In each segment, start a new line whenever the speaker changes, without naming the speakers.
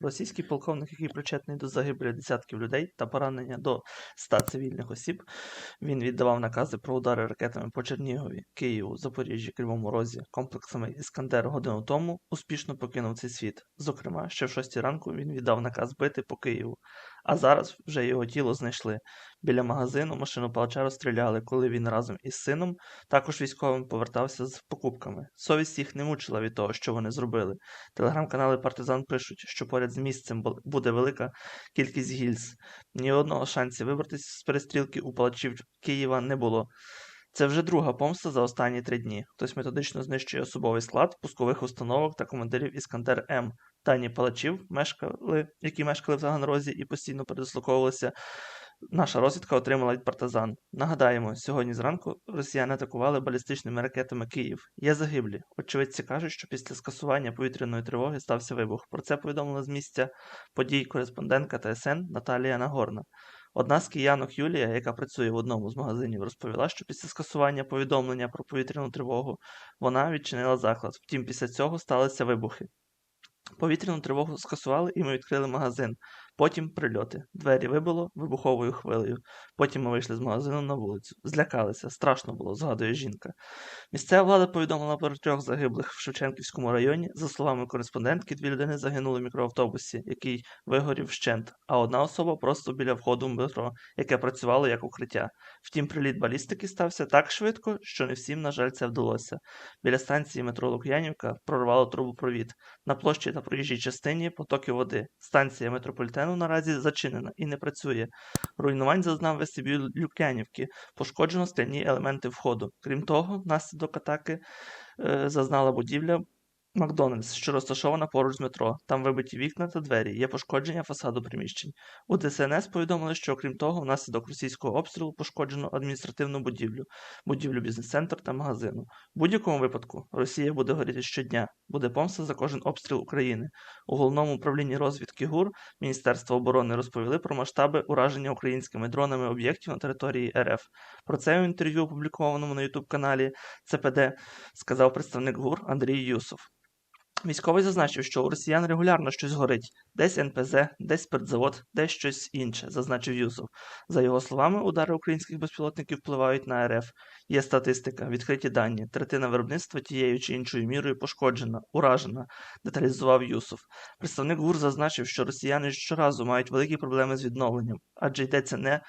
Російський полковник, який причетний до загибелі десятків людей та поранення до 100 цивільних осіб, він віддавав накази про удари ракетами по Чернігові, Києву, Запоріжжі, Кривому Розі, комплексами Іскандер годину тому успішно покинув цей світ. Зокрема, ще в 6 ранку він віддав наказ бити по Києву. А зараз вже його тіло знайшли. Біля магазину машину палача розстріляли, коли він разом із сином, також військовим, повертався з покупками. Совість їх не мучила від того, що вони зробили. Телеграм-канали Партизан пишуть, що поряд з місцем буде велика кількість гільз. Ні одного шансів вибратися з перестрілки у палачів Києва не було. Це вже друга помста за останні три дні. Хтось методично знищує особовий склад пускових установок та командирів Іскандер М. Дані палачів, мешкали, які мешкали в Таганрозі і постійно передислоковувалися. Наша розвідка отримала від партизан. Нагадаємо, сьогодні зранку росіяни атакували балістичними ракетами Київ. Є загиблі. Очевидці кажуть, що після скасування повітряної тривоги стався вибух. Про це повідомила з місця подій кореспондентка ТСН Наталія Нагорна. Одна з киянок Юлія, яка працює в одному з магазинів, розповіла, що після скасування повідомлення про повітряну тривогу вона відчинила заклад. Втім, після цього сталися вибухи. Повітряну тривогу скасували, і ми відкрили магазин. Потім прильоти. Двері вибило вибуховою хвилею. Потім ми вийшли з магазину на вулицю. Злякалися, страшно було, згадує жінка. Місцева влада повідомила про трьох загиблих в Шевченківському районі. За словами кореспондентки, дві людини загинули в мікроавтобусі, який вигорів вщент, а одна особа просто біля входу в метро, яке працювало як укриття. Втім, приліт балістики стався так швидко, що не всім, на жаль, це вдалося. Біля станції метро Лук'янівка прорвало трубопровід. На площі та проїжджій частині потоки води. Станція метрополітену наразі зачинена і не працює. Руйнувань зазнав вестибюль Люк'янівки, пошкоджено скляні елементи входу. Крім того, внаслідок атаки е, зазнала будівля Макдональдс, що розташована поруч з метро. Там вибиті вікна та двері, є пошкодження фасаду приміщень. У ДСНС повідомили, що окрім того, внаслідок російського обстрілу пошкоджено адміністративну будівлю, будівлю бізнес-центр та магазину. В будь-якому випадку Росія буде горіти щодня, буде помста за кожен обстріл України. У головному управлінні розвідки ГУР Міністерства оборони розповіли про масштаби ураження українськими дронами об'єктів на території РФ. Про це у інтерв'ю, опублікованому на Ютуб каналі ЦПД, сказав представник ГУР Андрій Юсов. Військовий зазначив, що у росіян регулярно щось горить, десь НПЗ, десь спиртзавод, десь щось інше, зазначив Юсов. За його словами, удари українських безпілотників впливають на РФ. Є статистика, відкриті дані. Третина виробництва тією чи іншою мірою пошкоджена, уражена, деталізував Юсов. Представник ГУР зазначив, що росіяни щоразу мають великі проблеми з відновленням, адже йдеться не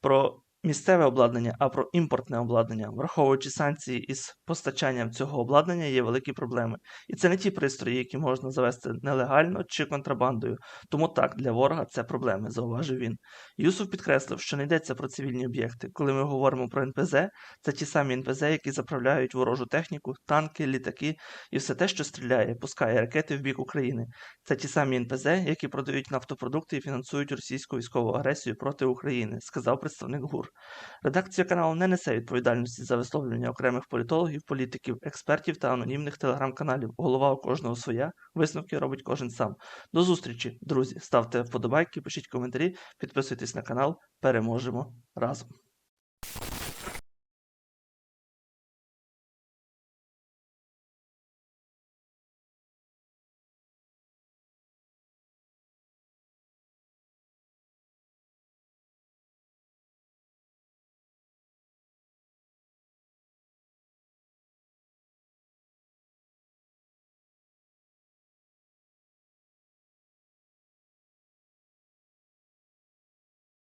про місцеве обладнання, а про імпортне обладнання. Враховуючи санкції із постачанням цього обладнання, є великі проблеми. І це не ті пристрої, які можна завести нелегально чи контрабандою. Тому так, для ворога це проблеми, зауважив він. Юсуф підкреслив, що не йдеться про цивільні об'єкти. Коли ми говоримо про НПЗ, це ті самі НПЗ, які заправляють ворожу техніку, танки, літаки і все те, що стріляє, пускає ракети в бік України. Це ті самі НПЗ, які продають нафтопродукти і фінансують російську військову агресію проти України, сказав представник ГУР. Редакція каналу не несе відповідальності за висловлювання окремих політологів, політиків, експертів та анонімних телеграм-каналів. Голова у кожного своя, висновки робить кожен сам. До зустрічі, друзі. Ставте вподобайки, пишіть коментарі, підписуйтесь на канал. Переможемо разом.